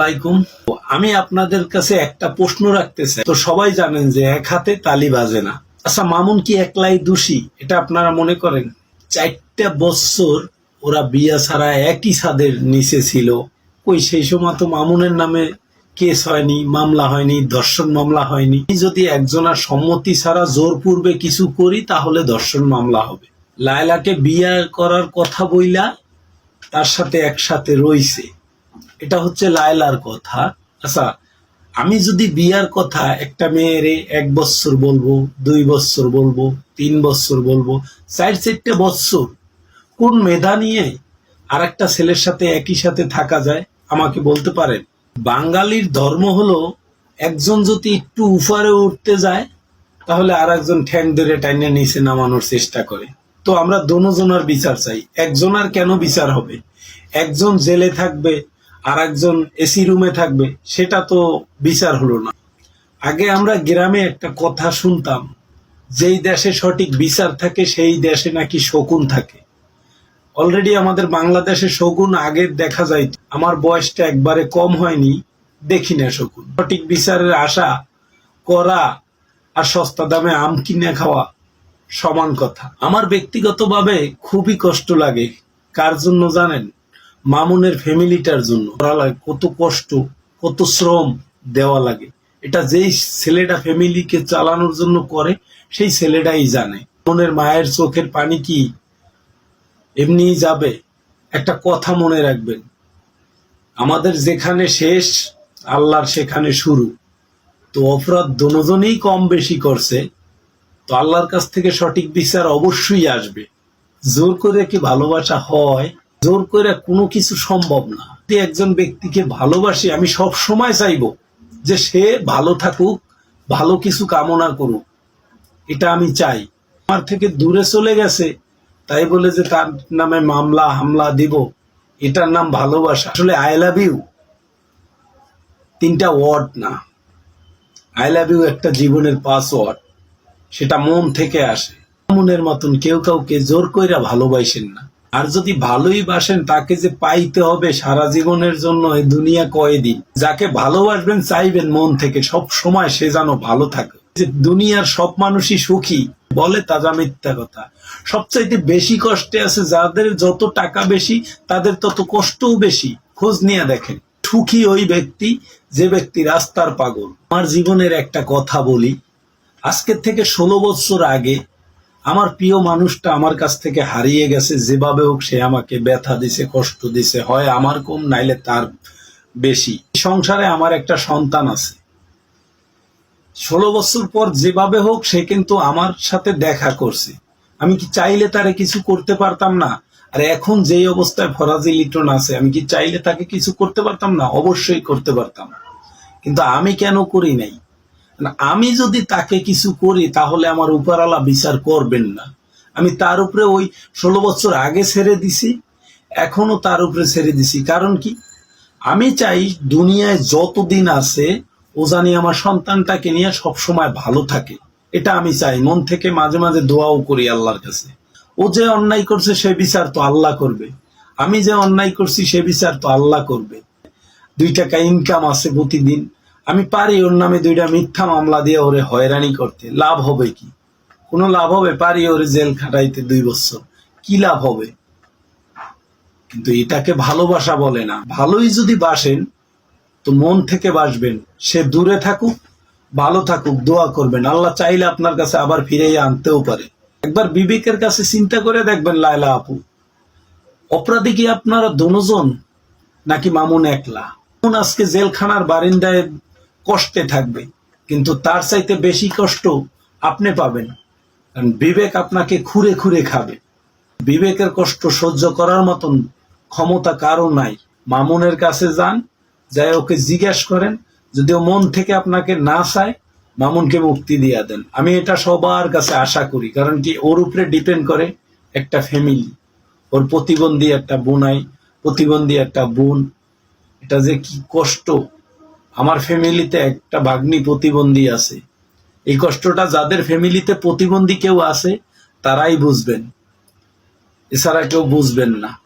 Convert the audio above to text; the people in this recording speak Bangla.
আলাইকুম। আমি আপনাদের কাছে একটা প্রশ্ন রাখতে চাই। তো সবাই জানেন যে এক হাতে তালি বাজে না। আচ্ছা মামুন কি একলাই দোষী? এটা আপনারা মনে করেন? চারটা বছর ওরা বিয়া ছাড়া একই ছাদের নিচে ছিল। কই, সেই সময় তো মামুনের নামে কেস হয়নি, মামলা হয়নি, ধর্ষণ মামলা হয়নি। যদি একজনের সম্মতি ছাড়া জোর পূর্বে কিছু করি, তাহলে ধর্ষণ মামলা হবে। লায়লাকে বিয়া করার কথা বইলা তার সাথে একসাথে রইছে। এটা হচ্ছে লায়লার কথা। আচ্ছা আমি যদি বিয়ার কথা একটা মেয়েরে এক বছর বলব, দুই বছর বলব, তিন বছর বলব, চার চারটে বছর কোন মেধা নিয়ে আর একটা ছেলের সাথে একই সাথে থাকা যায়? আমাকে বলতে পারেন। বাঙালির ধর্ম হলো একজন যদি একটু উপরে উঠতে যায়, তাহলে আর একজন ঠ্যাং ধরে টাইনে নিচে নামানোর চেষ্টা করে। তো আমরা দোনোজনার বিচার চাই। একজনার কেন বিচার হবে? একজন জেলে থাকবে আর একজন এসি রুমে থাকবে, সেটা তো বিচার হলো না। আগে আমরা গ্রামে একটা কথা শুনতাম, যেই দেশে সঠিক বিচার থাকে, সেই দেশে নাকি শকুন থাকে। অলরেডি আমাদের বাংলাদেশে শকুন আগে দেখা যায় আমার বয়সটা একবারে কম হয়নি, দেখি না শকুন। সঠিক বিচারের আশা, করা আর সস্তা দামে আম কিনে খাওয়া সমান কথা। আমার ব্যক্তিগতভাবে খুবই কষ্ট লাগে। কার জন্য জানেন? মামুনের ফ্যামিলিটার জন্য। করা লাগে, কত কষ্ট, কত শ্রম দেওয়া লাগে। এটা যেই ছেলেটা ফ্যামিলিকে চালানোর জন্য করে, সেই ছেলেটাই জানে। মামুনের মায়ের চোখের পানি কি? এমনি যাবে। একটা কথা মনে রাখবেন। আমাদের যেখানে শেষ, আল্লাহর সেখানে শুরু। তো অপরাধ দুজনেই কম বেশি করছে। তো আল্লাহর কাছ থেকে সঠিক বিচার অবশ্যই আসবে। জোর করে কি ভালোবাসা হয়? জোর করে কোনো কিছু সম্ভব না। একজন ব্যক্তিকে ভালোবাসি, আমি সব সময় চাইব যে সে ভালো থাকুক, ভালো কিছু কামনা করুক। এটা আমি চাই। আমার থেকে দূরে চলে গেছে, তাই বলে যে তার নামে মামলা, হামলা দিব, এটার নাম ভালোবাসা। আসলে আই লাভ ইউ তিনটা ওয়ার্ড না। আই লাভ ইউ একটা জীবনের পাসওয়ার্ড সেটা মন থেকে আসে। মনের মতন কেউ কাউকে জোর কইরা ভালোবাসেন না। আর যদি ভালোই বাসেন, তাকে যে পাইতে হবে সারা জীবনের জন্য এই দুনিয়া কয়দিন যাকে ভালোবাসবেন, চাইবেন মন থেকে, সব সময় সে যেন ভালো থাকে। যে দুনিয়ার সব মানুষই সুখী, বলে তাজা মিথ্যা কথা। সবচাইতে বেশি কষ্টে আছে যাদের যত টাকা বেশি, তাদের তত কষ্টও বেশি। খোঁজ নিয়ে দেখেন, সুখী ওই ব্যক্তি, যে ব্যক্তি রাস্তার পাগল। আমার জীবনের একটা কথা বলি, আজকের থেকে ষোলো বছর আগে আমার প্রিয় মানুষটা আমার কাছ থেকে হারিয়ে গেছে, যেভাবে হোক সে আমাকে ব্যথা দিছে, কষ্ট দিছে, হয় আমার কম, নাইলে তার বেশি। সংসারে আমার একটা সন্তান আছে। ষোলো বছর পর যেভাবে হোক সে কিন্তু আমার সাথে দেখা করছে। আমি কি চাইলে তারে কিছু করতে পারতাম না? আর এখন যেই অবস্থায় ফরাজি লিটন আছে, আমি কি চাইলে তাকে কিছু করতে পারতাম না? অবশ্যই করতে পারতাম। কিন্তু আমি কেন করি নাই? আমি যদি তাকে কিছু করি, তাহলে আমার উপরালা বিচার করবেন না। আমি তার উপরে ওই ষোলো বছর আগে ছেড়ে দিছি, এখনও তার উপরে ছেড়ে দিছি। কারণ কি? আমি চাই দুনিয়ায় যতদিন আছে, ও জানি আমার সন্তানটাকে নিয়ে সব সময় ভালো থাকে। এটা আমি চাই। মন থেকে মাঝে মাঝে দোয়াও করি আল্লাহর কাছে। ও যে অন্যায় করছে, সে বিচার তো আল্লাহ করবে। আমি যে অন্যায় করছি, সে বিচার তো আল্লাহ করবে। দুই টাকা ইনকাম আছে প্রতিদিন। আমি পারি ওর নামে দুইটা মিথ্যা মামলা দিয়ে ওরে হয়রানি করতে। লাভ হবে কি? কোনো লাভ হবে? পারি ওরে জেল খাটাইতে দুই বছর। কি লাভ হবে? কিন্তু এটাকে ভালোবাসা বলে না। ভালোই যদি বাসেন, তো মন থেকে বাসবেন। সে দূরে থাকুক, ভালো থাকুক, দোয়া করবেন। আল্লাহ চাইলে আপনার কাছে আবার ফিরে আনতেও পারে। একবার বিবেকের কাছে চিন্তা করে দেখবেন, লায়লা আপু। অপরাধী কি আপনারা দনোজন নাকি মামুন একলা? আজকে জেলখানার বারিন্দায় কষ্টে থাকবে, কিন্তু তার চাইতে বেশি কষ্ট আপনি পাবেন। কারণ বিবেক আপনাকে খুঁড়ে খুঁড়ে খাবে। বিবেকের কষ্ট সহ্য করার মতন ক্ষমতা কারও নাই। মামুনের কাছে যান, যাই ওকে জিজ্ঞেস করেন, যদি ও মন থেকে আপনাকে না চায়, মামুনকে মুক্তি দিয়ে দেন। আমি এটা সবার কাছে আশা করি, কারণ কি ওর উপরে ডিপেন্ড করে একটা ফ্যামিলি। ওর প্রতিবন্ধী একটা বোনাই প্রতিবন্ধী একটা বোন। এটা যে কি কষ্ট আমার ফ্যামিলিতে একটা ভাগ্নি প্রতিবন্ধী আছে। এই কষ্টটা যাদের ফ্যামিলিতে প্রতিবন্ধী কেউ আছে, তারাই বুঝবেন। এছাড়া কেউ বুঝবেন না।